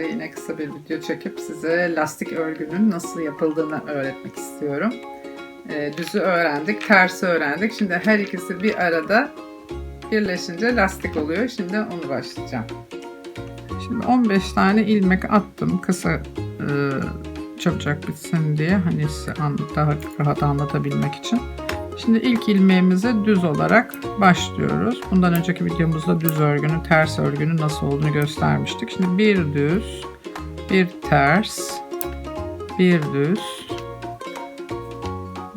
yine kısa bir video çekip size lastik örgünün nasıl yapıldığını öğretmek istiyorum. Ee, düzü öğrendik, tersi öğrendik. Şimdi her ikisi bir arada birleşince lastik oluyor. Şimdi onu başlayacağım. Şimdi 15 tane ilmek attım kısa e, çabucak bitsin diye hani size daha rahat anlatabilmek için. Şimdi ilk ilmeğimize düz olarak başlıyoruz. Bundan önceki videomuzda düz örgünün, ters örgünün nasıl olduğunu göstermiştik. Şimdi bir düz, bir ters, bir düz,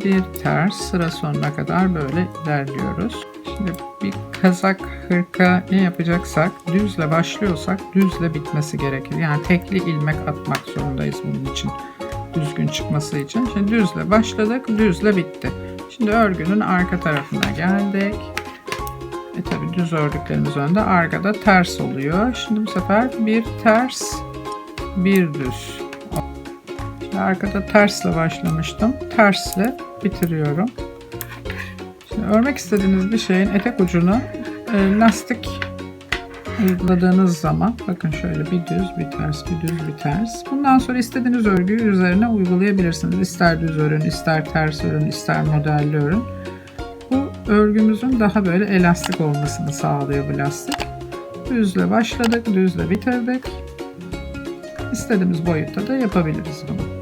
bir ters sıra sonuna kadar böyle ilerliyoruz. Şimdi bir kazak, hırka ne yapacaksak düzle başlıyorsak düzle bitmesi gerekir. Yani tekli ilmek atmak zorundayız bunun için. Düzgün çıkması için. Şimdi düzle başladık, düzle bitti. Şimdi örgünün arka tarafına geldik. E tabi düz ördüklerimiz önde, arkada ters oluyor. Şimdi bu sefer bir ters, bir düz. Şimdi arkada tersle başlamıştım. Tersle bitiriyorum. Şimdi örmek istediğiniz bir şeyin etek ucunu e, lastik uyguladığınız zaman bakın şöyle bir düz bir ters bir düz bir ters. Bundan sonra istediğiniz örgüyü üzerine uygulayabilirsiniz. İster düz örün, ister ters örün, ister modelli örün. Bu örgümüzün daha böyle elastik olmasını sağlıyor bu lastik. Düzle başladık, düzle bitirdik. İstediğimiz boyutta da yapabiliriz bunu.